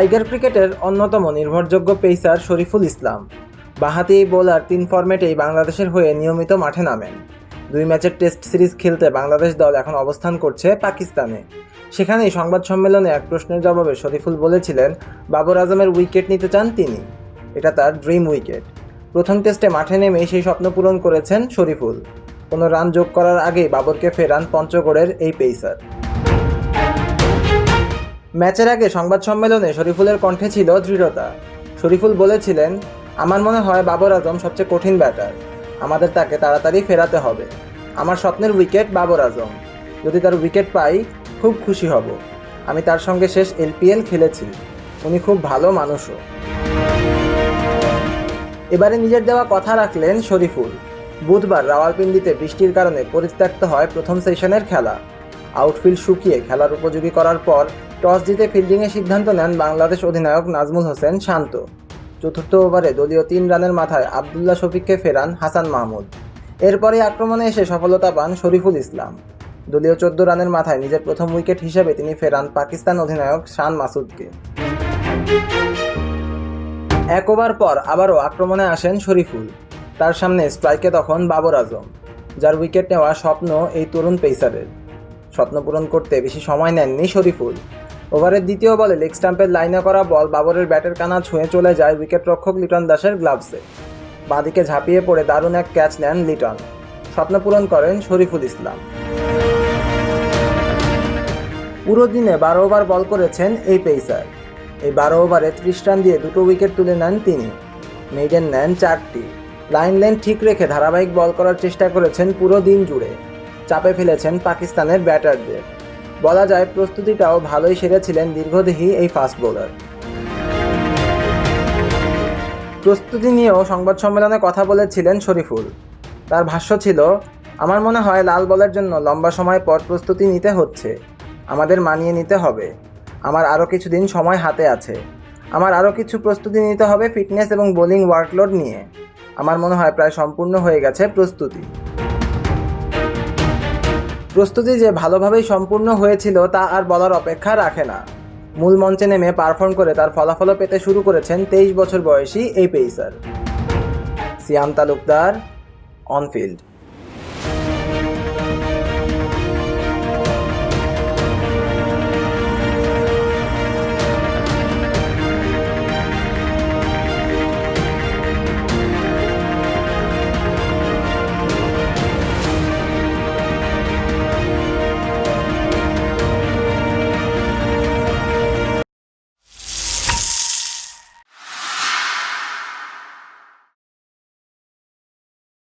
Tiger ক্রিকেটের অন্যতম নির্ভরযোগ্য পেসার শরীফুল ইসলাম। বাহাতি এই বোলার তিন ফরম্যাটেই বাংলাদেশের হয়ে নিয়মিত মাঠে নামেন। দুই ম্যাচের টেস্ট সিরিজ খেলতে বাংলাদেশ দল এখন অবস্থান করছে পাকিস্তানে। সেখানেই সংবাদ সম্মেলনে এক প্রশ্নের জবাবে শরীফুল বলেছিলেন, বাবর আজমের উইকেট নিতে চান তিনি। এটা তার ড্রিম উইকেট। প্রথম টেস্টে মাঠে নেমেই সেই স্বপ্ন পূরণ করেছেন শরীফুল। কোনো রান যোগ করার আগেই বাবরকে ফেরান পঞ্চগড়ের এই পেসার। ম্যাচের আগে সংবাদ সম্মেলনে শরীফুলের কণ্ঠে ছিল দৃঢ়তা। শরীফুল বলেছিলেন, আমার মনে হয় বাবর আজম সবচেয়ে কঠিন ব্যাটার। আমাদের তাকে তাড়াতাড়ি ফেরাতে হবে। আমার স্বপ্নের উইকেট বাবর আজম। যদি তার উইকেট পাই, খুব খুশি হব। আমি তার সঙ্গে শেষ এলপিএল খেলেছি। উনি খুব ভালো মানুষও। এবারে নিজের দেওয়া কথা রাখলেন শরীফুল। বুধবার রাওয়ালপিন্ডিতে বৃষ্টির কারণে পরিত্যক্ত হয় প্রথম সেশনের খেলা। আউটফিল্ড শুকিয়ে খেলার উপযোগী করার পর টস জিতে ফিল্ডিংয়ের সিদ্ধান্ত নেন বাংলাদেশ অধিনায়ক নাজমুল হোসেন শান্ত। চতুর্থ ওভারে দলীয় তিন রানের মাথায় আবদুল্লাহ শফিককে ফেরান হাসান মাহমুদ। এরপরে আক্রমণে এসে সফলতা পান শরীফুল ইসলাম। দলীয় চোদ্দ রানের মাথায় নিজের প্রথম উইকেট হিসেবে তিনি ফেরান পাকিস্তান অধিনায়ক শান মাসুদকে। এক ওভার পর আবারও আক্রমণে আসেন শরীফুল। তার সামনে স্ট্রাইকে তখন বাবর আজম, যার উইকেট নেওয়া স্বপ্ন এই তরুণ পেসারের। স্বপ্ন পূরণ করতে বেশি সময় নেননি শরীফুল। ওভারের দ্বিতীয় বলে লেগ স্টাম্পের লাইনে করা বল বাবরের ব্যাটের কানা ছুঁয়ে চলে যায় উইকেট রক্ষক লিটন দাসের গ্লাভসে। বাঁদিকে ঝাঁপিয়ে পড়ে দারুণ এক ক্যাচ নেন লিটন। স্বপ্ন পূরণ করেন শরীফুল ইসলাম। পুরো দিনে বারো ওভার বল করেছেন এই পেসার। এই বারো ওভারে ত্রিশ রান দিয়ে দুটো উইকেট তুলে নেন তিনি। মেইডেন নেন চারটি। লাইন লেন ঠিক রেখে ধারাবাহিক বল করার চেষ্টা করেছেন পুরো দিন জুড়ে। চাপে ফেলেছেন পাকিস্তানের ব্যাটারদের। বলা যায় প্রস্তুতিটাও ভালোই সেরেছিলেন দীর্ঘদেহী এই ফাস্ট বোলার। প্রস্তুতি নিয়েও সংবাদ সম্মেলনে কথা বলেছিলেন শরীফুল। তার ভাষ্য ছিল, আমার মনে হয় লাল বলের জন্য লম্বা সময় পর প্রস্তুতি নিতে হচ্ছে। আমাদের মানিয়ে নিতে হবে। আমার আরও কিছুদিন সময় হাতে আছে। আমার আরও কিছু প্রস্তুতি নিতে হবে ফিটনেস এবং বোলিং ওয়ার্কলোড নিয়ে। আমার মনে হয় প্রায় সম্পূর্ণ হয়ে গেছে প্রস্তুতি। প্রস্তুতি যে ভালোভাবেই সম্পূর্ণ হয়েছিল তা আর বলার অপেক্ষা রাখে না। মূল মঞ্চে নেমে পারফর্ম করে তার ফলাফলও পেতে শুরু করেছেন তেইশ বছর বয়সী এই পেইসার সিয়াম তালুকদার, অনফিল্ড।